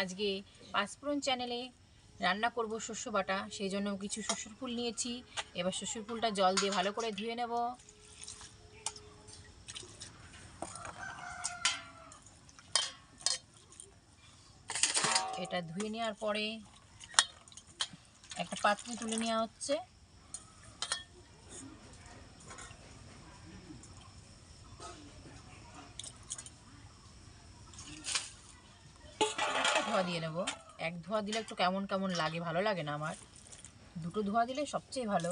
আজকে পাঁচফোড়ন চ্যানেলে রান্না করব শস্য বাটা, সেই জন্য কিছু শস্যর ফুল নিয়েছি। এবার শস্যর ফুলটা জল দিয়ে ভালো করে ধুয়ে নেব। এটা ধুয়ে নেওয়ার পরে একটা পাত্রে তুলে নেওয়া হচ্ছে। ধোয়া দিয়ে নেব। এক ধোয়া দিলে একটু কেমন কেমন লাগে, ভালো লাগে না আমার? দুটো ধোয়া দিলে সবচেয়ে ভালো।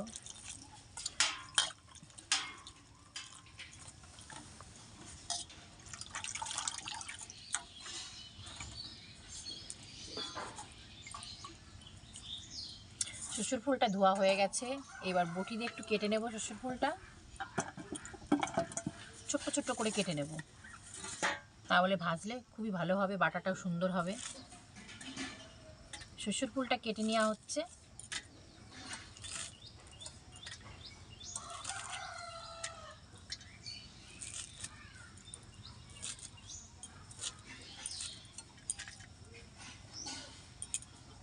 শ্বশুর ফুলটা ধোয়া হয়ে গেছে। এবার বটি দিয়ে একটু কেটে নেব শ্বশুর ফুলটা। ছোট্ট ছোট্ট করে কেটে নেব। তাহলে ভাজলে খুবই ভালো হবে, বাটাটাও সুন্দর হবে। শ্বশুর ফুলটা কেটে নেওয়া হচ্ছে।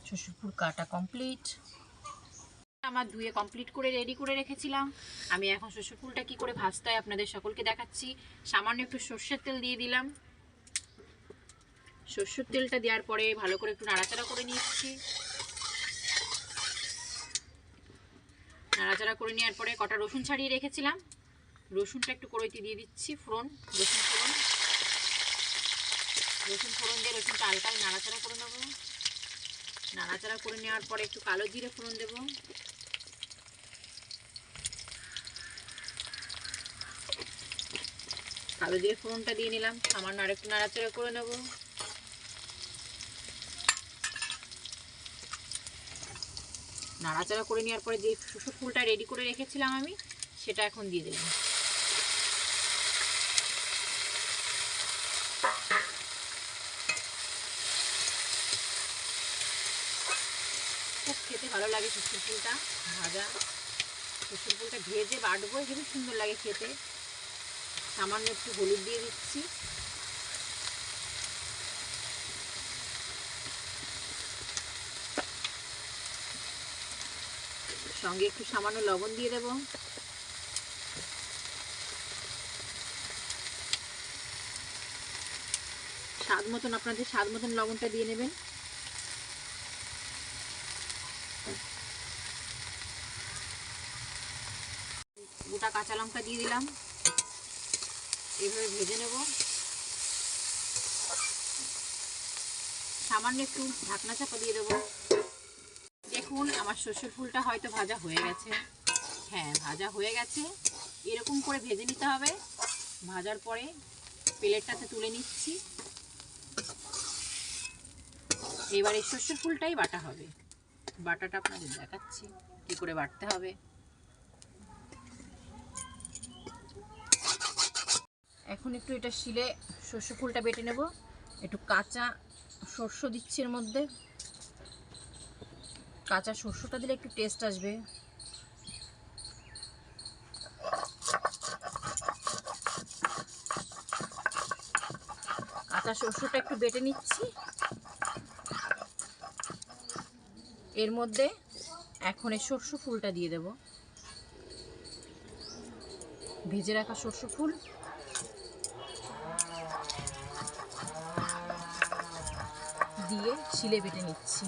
শ্বশুর ফুল কাটা কমপ্লিট। আমার ধুয়ে কমপ্লিট করে রেডি করে রেখেছিলাম। আমি এখন শ্বশুর ফুলটা কী করে ভাজতে হয় আপনাদের সকলকে দেখাচ্ছি। সামান্য একটু সর্ষের তেল দিয়ে দিলাম। সর্ষের তেলটা দেওয়ার পরে ভালো করে একটু নাড়াচাড়া করে নিচ্ছি। নাড়াচাড়া করে নেওয়ার পরে কটা রসুন ছাড়িয়ে রেখেছিলাম। রসুনটা একটু কড়াইতে দিয়ে দিচ্ছি, ফোড়ন, রসুন ফোড়ন। রসুন ফোড়ন দিয়ে রসুনটা হালকা নাড়াচাড়া করে নেব। নাড়াচাড়া করে নেওয়ার পরে একটু কালো জিরে ফোড়ন দেবো। কালো জিরে ফোড়নটা দিয়ে নিলাম, সামান্য আরেকটু নাড়াচাড়া করে নেব। নাড়াচাড়া করে নেওয়ার পরে যে শুশুর ফুলটা রেডি করে রেখেছিলাম আমি, সেটা এখন দিয়ে দিলাম। খুব খেতে ভালো লাগে শুশুর ফুলটা, ভাজা। শুশুর ফুলটা ভেজে বাটবো হেবি সুন্দর লাগে খেতে। সামান্য একটু হলুদ দিয়ে দিচ্ছি। সঙ্গে একটু সামান্য লবণ দিয়ে দেব। স্বাদ মতন, আপনাদের স্বাদ মতন লবণটা দিয়ে নেবেন। গোটা কাঁচা লঙ্কা দিয়ে দিলাম। এইভাবে ভেজে নেব। সামান্য একটু ঢাকনা চাপা দিয়ে দেবো। দেখুন, আমার শ্বশুর ফুলটা হয়তো ভাজা হয়ে গেছে। হ্যাঁ ভাজা হয়ে গেছে। এরকম করে ভেজে নিতে হবে। ভাজার পরে প্লেটটাতে তুলে নিচ্ছি। এবার এই শস্যের ফুলটাই বাটা হবে। বাটাটা আপনাদের দেখাচ্ছি, কী করে বাটতে হবে। এখন একটু এটা শিলে শস্য ফুলটা বেটে নেব। একটু কাঁচা শস্য দিচ্ছি এর মধ্যে। কাঁচা শস্যটা দিলে একটু টেস্ট আসবে। কাঁচা শস্যটা একটু বেটে নিচ্ছি। এর মধ্যে এখন এই সর্ষে ফুলটা দিয়ে দেব। ভেজে রাখা সর্ষে ফুল। দিয়ে শিলে বেটে নিচ্ছি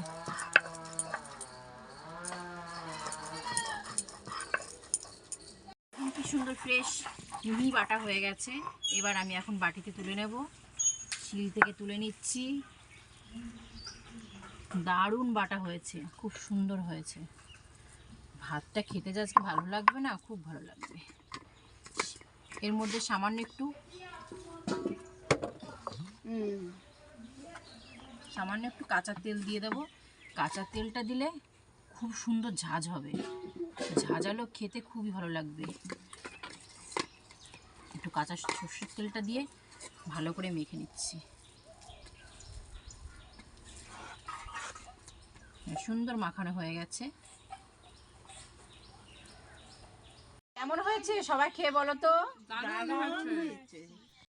কি সুন্দর ফ্রেশ মিহি বাটা হয়ে গেছে। এবার আমি এখন বাটিতে তুলে নেব। শিল থেকে তুলে নিচ্ছি। দারুণ বাটা হয়েছে, খুব সুন্দর হয়েছে। ভাতটা খেতে যে আজকে ভালো লাগবে না, খুব ভালো লাগবে। এর মধ্যে সামান্য একটু সামান্য একটু কাঁচা তেল দিয়ে দেবো। কাঁচা তেলটা দিলে খুব সুন্দর ঝাঁঝ হবে। ঝাঁঝালো খেতে খুবই ভালো লাগবে। কাঁচা সর্ষের তেলটা দিয়ে ভালো করে মেখে নিচ্ছি। সুন্দর মাখানো হয়ে গেছে। কেমন হয়েছে সবাই খেয়ে বলো তো?